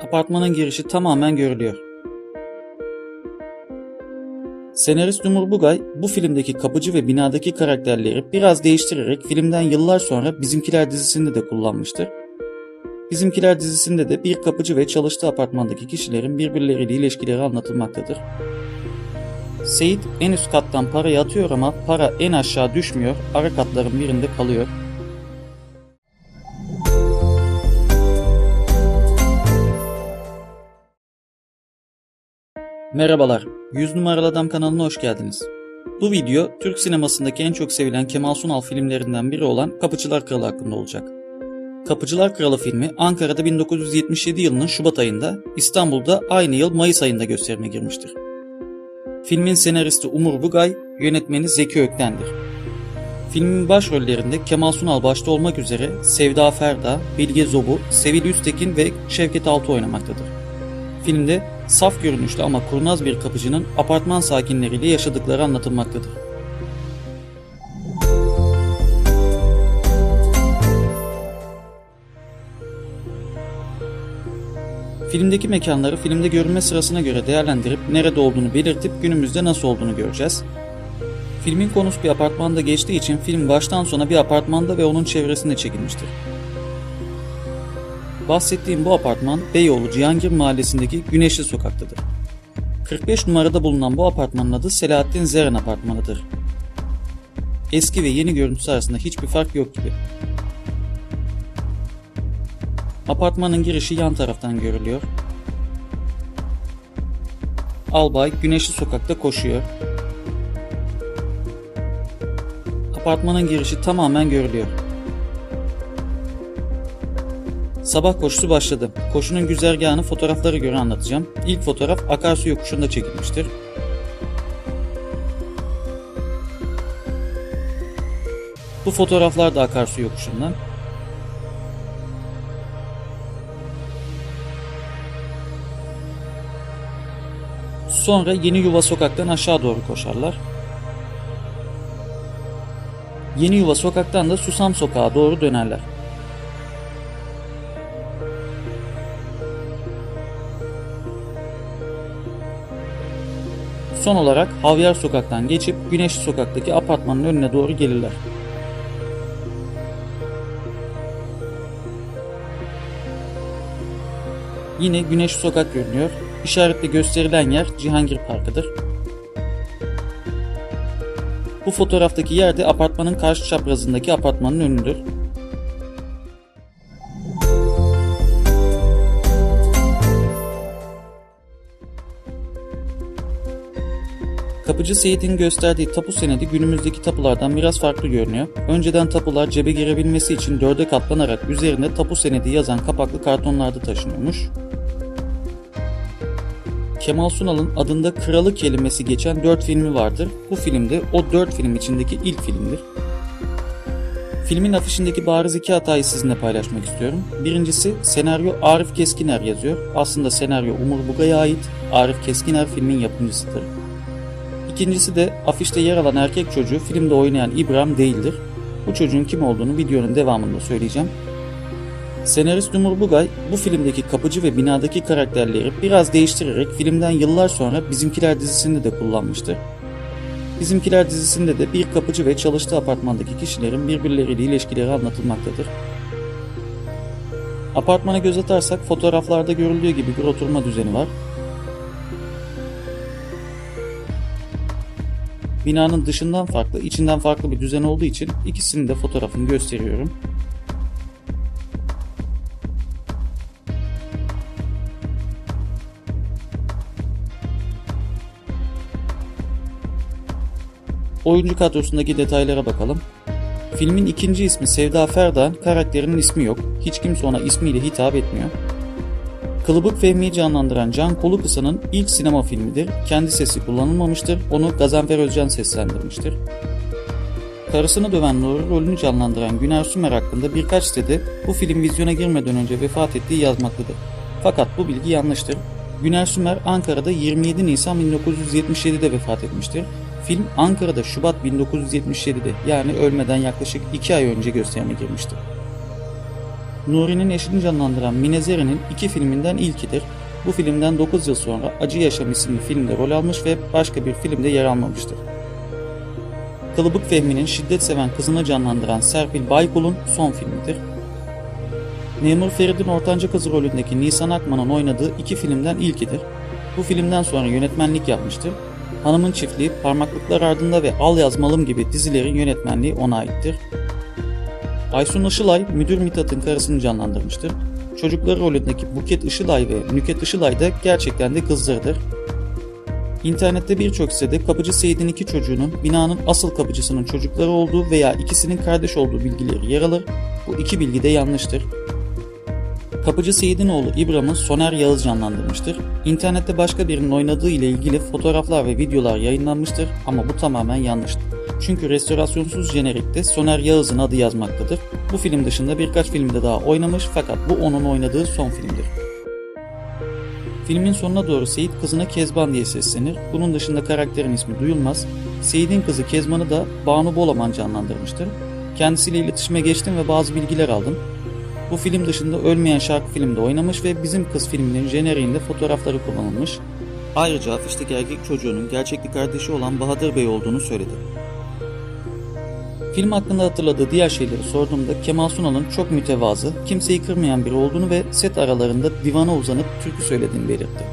Apartmanın girişi tamamen görülüyor. Senarist Umur Bugay bu filmdeki kapıcı ve binadaki karakterleri biraz değiştirerek filmden yıllar sonra Bizimkiler dizisinde de kullanmıştır. Bizimkiler dizisinde de bir kapıcı ve çalıştığı apartmandaki kişilerin birbirleriyle ilişkileri anlatılmaktadır. Seyit en üst kattan parayı atıyor ama para en aşağı düşmüyor, ara katların birinde kalıyor. Merhabalar, 100 numaralı adam kanalına hoş geldiniz. Bu video Türk sinemasındaki en çok sevilen Kemal Sunal filmlerinden biri olan Kapıcılar Kralı hakkında olacak. Kapıcılar Kralı filmi Ankara'da 1977 yılının Şubat ayında, İstanbul'da aynı yıl Mayıs ayında gösterime girmiştir. Filmin senaristi Umur Bugay, yönetmeni Zeki Ökten'dir. Filmin başrollerinde Kemal Sunal başta olmak üzere Sevda Ferda, Bilge Zobu, Sevil Üstekin ve Şevket Altı oynamaktadır. Filmde saf görünüşlü ama kurnaz bir kapıcının apartman sakinleriyle yaşadıkları anlatılmaktadır. Filmdeki mekanları filmde görünme sırasına göre değerlendirip nerede olduğunu belirtip günümüzde nasıl olduğunu göreceğiz. Filmin konusu bir apartmanda geçtiği için film baştan sona bir apartmanda ve onun çevresinde çekilmiştir. Bahsettiğim bu apartman Beyoğlu Cihangir Mahallesi'ndeki Güneşli Sokak'tadır. 45 numarada bulunan bu apartmanın adı Selahattin Zeren Apartmanı'dır. Eski ve yeni görüntüsü arasında hiçbir fark yok gibi. Apartmanın girişi yan taraftan görülüyor. Albay Güneşli Sokak'ta koşuyor. Apartmanın girişi tamamen görülüyor. Sabah koşusu başladı. Koşunun güzergahını fotoğraflara göre anlatacağım. İlk fotoğraf akarsu yokuşunda çekilmiştir. Bu fotoğraflar da akarsu yokuşundan. Sonra Yeni Yuva Sokak'tan aşağı doğru koşarlar. Yeni Yuva Sokak'tan da Susam Sokağa doğru dönerler. Son olarak Havyar Sokak'tan geçip Güneş Sokak'taki apartmanın önüne doğru gelirler. Yine Güneş Sokak görünüyor. İşaretle gösterilen yer Cihangir Parkı'dır. Bu fotoğraftaki yer de apartmanın karşı çaprazındaki apartmanın önüdür. Kapıcı Seyit'in gösterdiği tapu senedi günümüzdeki tapulardan biraz farklı görünüyor. Önceden tapular cebe girebilmesi için dörde katlanarak üzerinde tapu senedi yazan kapaklı kartonlarda taşınıyormuş. Kemal Sunal'ın adında kralı kelimesi geçen 4 filmi vardır. Bu filmde o 4 film içindeki ilk filmdir. Filmin afişindeki bariz iki hatayı sizinle paylaşmak istiyorum. Birincisi senaryo Arif Keskiner yazıyor. Aslında senaryo Umur Bugay'a ait. Arif Keskiner filmin yapımcısıdır. İkincisi de afişte yer alan erkek çocuğu filmde oynayan İbrahim değildir. Bu çocuğun kim olduğunu videonun devamında söyleyeceğim. Senarist Umur Bugay bu filmdeki kapıcı ve binadaki karakterleri biraz değiştirerek filmden yıllar sonra Bizimkiler dizisinde de kullanmıştır. Bizimkiler dizisinde de bir kapıcı ve çalıştığı apartmandaki kişilerin birbirleriyle ilişkileri anlatılmaktadır. Apartmana göz atarsak fotoğraflarda görüldüğü gibi bir oturma düzeni var. Binanın dışından farklı, içinden farklı bir düzen olduğu için ikisinin de fotoğrafını gösteriyorum. Oyuncu kadrosundaki detaylara bakalım. Filmin ikinci ismi Sevda Ferdan, karakterinin ismi yok. Hiç kimse ona ismiyle hitap etmiyor. Kılıbık Fehmi'yi canlandıran Can Kolukısa'nın ilk sinema filmidir. Kendi sesi kullanılmamıştır. Onu Gazanfer Özcan seslendirmiştir. Karısını döven Nuri rolünü canlandıran Güner Sümer hakkında birkaç sitede bu film vizyona girmeden önce vefat ettiği yazmaktadır. Fakat bu bilgi yanlıştır. Güner Sümer Ankara'da 27 Nisan 1977'de vefat etmiştir. Film Ankara'da Şubat 1977'de yani ölmeden yaklaşık 2 ay önce gösterime girmiştir. Nuri'nin eşini canlandıran Mine Zeri'nin iki filminden ilkidir. Bu filmden 9 yıl sonra Acı Yaşam isimli filmde rol almış ve başka bir filmde yer almamıştır. Kılıbık Fehmi'nin şiddet seven kızını canlandıran Serpil Baykul'un son filmidir. Memur Ferid'in ortanca kızı rolündeki Nisan Akman'ın oynadığı iki filmden ilkidir. Bu filmden sonra yönetmenlik yapmıştır. Hanımın Çiftliği, Parmaklıklar Ardında ve Al Yazmalım gibi dizilerin yönetmenliği ona aittir. Aysun Işılay, Müdür Mithat'ın karısını canlandırmıştır. Çocukları rolündeki Buket Işılay ve Nüket Işılay da gerçekten de kızlarıdır. İnternette birçok sitede kapıcı Seyit'in iki çocuğunun binanın asıl kapıcısının çocukları olduğu veya ikisinin kardeş olduğu bilgileri yer alır. Bu iki bilgi de yanlıştır. Kapıcı Seyit'in oğlu İbrahim'i Soner Yağız canlandırmıştır. İnternette başka birinin oynadığı ile ilgili fotoğraflar ve videolar yayınlanmıştır ama bu tamamen yanlıştır. Çünkü restorasyonsuz jenerikte Soner Yağız'ın adı yazmaktadır. Bu film dışında birkaç filmde daha oynamış fakat bu onun oynadığı son filmdir. Filmin sonuna doğru Seyit kızına Kezban diye seslenir. Bunun dışında karakterin ismi duyulmaz. Seyit'in kızı Kezban'ı da Banu Bolaman canlandırmıştır. Kendisiyle iletişime geçtim ve bazı bilgiler aldım. Bu film dışında Ölmeyen Şarkı filmde oynamış ve Bizim Kız filminin jeneriğinde fotoğrafları kullanılmış. Ayrıca afişteki erkek çocuğunun gerçekli kardeşi olan Bahadır Bey olduğunu söyledi. Film hakkında hatırladığı diğer şeyleri sorduğumda Kemal Sunal'ın çok mütevazı, kimseyi kırmayan biri olduğunu ve set aralarında divana uzanıp türkü söylediğini belirtti.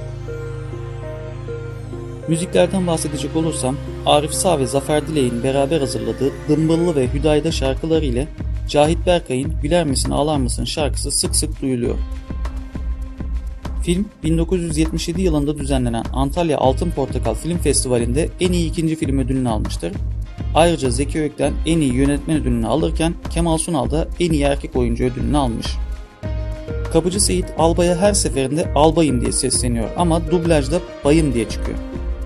Müziklerden bahsedecek olursam, Arif Sağ ve Zafer Dilek'in beraber hazırladığı Dımbıllı ve Hüdayda şarkıları ile Cahit Berkay'ın Güler Misin Ağlar Mısın şarkısı sık sık duyuluyor. Film 1977 yılında düzenlenen Antalya Altın Portakal Film Festivali'nde en iyi ikinci film ödülünü almıştır. Ayrıca Zeki Ökten en iyi yönetmen ödülünü alırken Kemal Sunal da en iyi erkek oyuncu ödülünü almış. Kapıcı Seyit albaya her seferinde albayım diye sesleniyor ama dublajda bayım diye çıkıyor.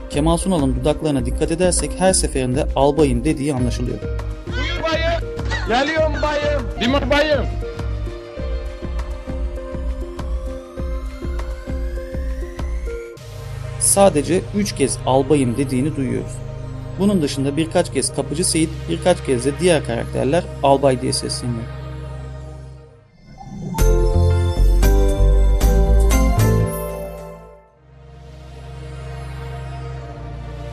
Kemal Sunal'ın dudaklarına dikkat edersek her seferinde albayım dediği anlaşılıyor. Buyur bayım. Geliyorum bayım. Limon bayım. Sadece 3 kez albayım dediğini duyuyoruz. Bunun dışında birkaç kez Kapıcı Seyit, birkaç kez de diğer karakterler albay diye sesleniyor.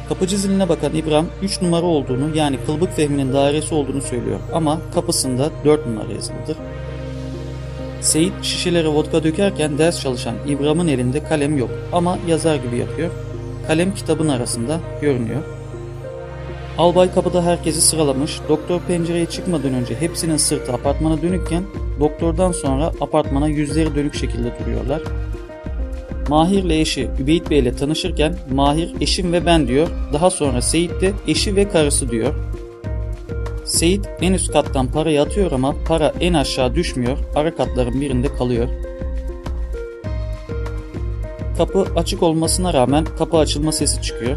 Kapıcı ziline bakan İbrahim 3 numara olduğunu yani Kılbık Fehmi'nin dairesi olduğunu söylüyor ama kapısında 4 numara yazılıdır. Seyit şişelere vodka dökerken ders çalışan İbrahim'in elinde kalem yok ama yazar gibi yapıyor. Kalem kitabın arasında görünüyor. Albay kapıda herkesi sıralamış. Doktor pencereye çıkmadan önce hepsinin sırtı apartmana dönükken doktordan sonra apartmana yüzleri dönük şekilde duruyorlar. Mahir ile eşi Übeyit Bey ile tanışırken Mahir eşim ve ben diyor. Daha sonra Seyit de eşi ve karısı diyor. Seyit en üst kattan parayı atıyor ama para en aşağı düşmüyor. Ara katların birinde kalıyor. Kapı açık olmasına rağmen kapı açılma sesi çıkıyor.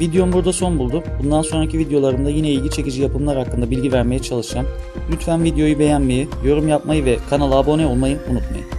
Videom burada son buldu. Bundan sonraki videolarımda yine ilgi çekici yapımlar hakkında bilgi vermeye çalışacağım. Lütfen videoyu beğenmeyi, yorum yapmayı ve kanala abone olmayı unutmayın.